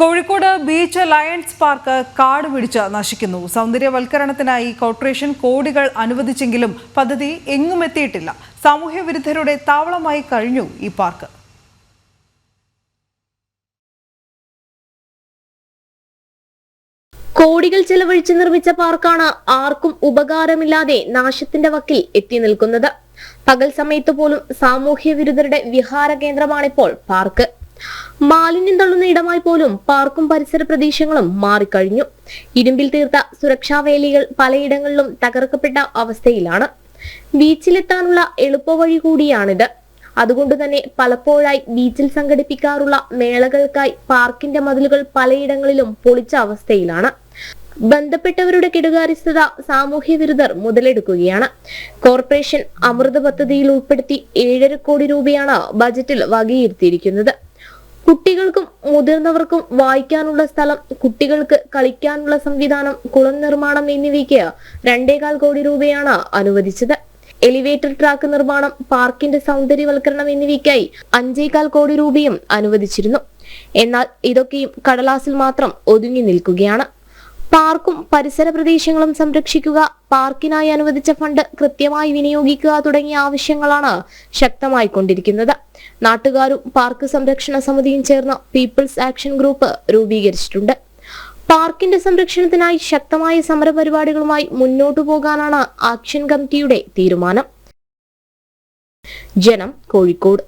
Kozhikode beach lions park കാട് പിടിച്ച് നശിക്കുന്നു. സൗന്ദര്യവൽക്കരണത്തിനായി കോർപ്പറേഷൻ കോടികൾ അനുവദിച്ചെങ്കിലും പദ്ധതി എങ്ങും എത്തിയിട്ടില്ല. സാമൂഹ്യ വിരുദ്ധരുടെ താവളമായി കഴിഞ്ഞു ഈ പാർക്ക്. കോടികൾ ചെലവഴിച്ച് നിർമ്മിച്ച പാർക്കാണ് ആർക്കും ഉപകാരമില്ലാതെ നാശത്തിന്റെ വക്കിൽ എത്തി നിൽക്കുന്നത്. പകൽ സമയത്ത് പോലും സാമൂഹ്യ വിരുദ്ധരുടെ വിഹാര കേന്ദ്രമാണിപ്പോൾ പാർക്ക്. മാലിന്യം തള്ളുന്ന ഇടമായി പോലും പാർക്കും പരിസര പ്രദേശങ്ങളും മാറിക്കഴിഞ്ഞു. ഇരുമ്പിൽ തീർത്ത സുരക്ഷാ വേലികൾ പലയിടങ്ങളിലും തകർക്കപ്പെട്ട അവസ്ഥയിലാണ്. ബീച്ചിലെത്താനുള്ള എളുപ്പവഴി കൂടിയാണിത്. അതുകൊണ്ട് തന്നെ പലപ്പോഴായി ബീച്ചിൽ സംഘടിപ്പിക്കാറുള്ള മേളകൾക്കായി പാർക്കിന്റെ മതിലുകൾ പലയിടങ്ങളിലും പൊളിച്ച അവസ്ഥയിലാണ്. ബന്ധപ്പെട്ടവരുടെ കെടുകാര്യസ്ഥത സാമൂഹ്യ വിരുദ്ധർ മുതലെടുക്കുകയാണ്. കോർപ്പറേഷൻ അമൃത പദ്ധതിയിൽ ഉൾപ്പെടുത്തി ഏഴര കോടി രൂപയാണ് ബജറ്റിൽ വകയിരുത്തിയിരിക്കുന്നത്. കുട്ടികൾക്കും മുതിർന്നവർക്കും വായിക്കാനുള്ള സ്ഥലം കുട്ടികൾക്ക് കളിക്കാനുള്ള സംവിധാനം കുളം നിർമ്മാണം എന്നിവയ്ക്ക് രണ്ടേകാൽ കോടി രൂപയാണ് അനുവദിച്ചത്. എലിവേറ്റർ ട്രാക്ക് നിർമ്മാണം പാർക്കിന്റെ സൗന്ദര്യവൽക്കരണം എന്നിവയ്ക്കായി അഞ്ചേകാൽ കോടി രൂപയും അനുവദിച്ചിരുന്നു. എന്നാൽ ഇതൊക്കെയും കടലാസിൽ മാത്രം ഒതുങ്ങി നിൽക്കുകയാണ്. പാർക്കും പരിസര പ്രദേശങ്ങളും സംരക്ഷിക്കുക പാർക്കിനായി അനുവദിച്ച ഫണ്ട് കൃത്യമായി വിനിയോഗിക്കുക തുടങ്ങിയ ആവശ്യങ്ങളാണ് ശക്തമായി കൊണ്ടിരിക്കുന്നത്. നാട്ടുകാരും പാർക്ക് സംരക്ഷണ സമിതിയും ചേർന്ന് പീപ്പിൾസ് ആക്ഷൻ ഗ്രൂപ്പ് രൂപീകരിച്ചിട്ടുണ്ട്. പാർക്കിന്റെ സംരക്ഷണത്തിനായി ശക്തമായ സമരപരിപാടികളുമായി മുന്നോട്ടു പോകാനാണ് ആക്ഷൻ കമ്മിറ്റിയുടെ തീരുമാനം. ജനം കോഴിക്കോട്.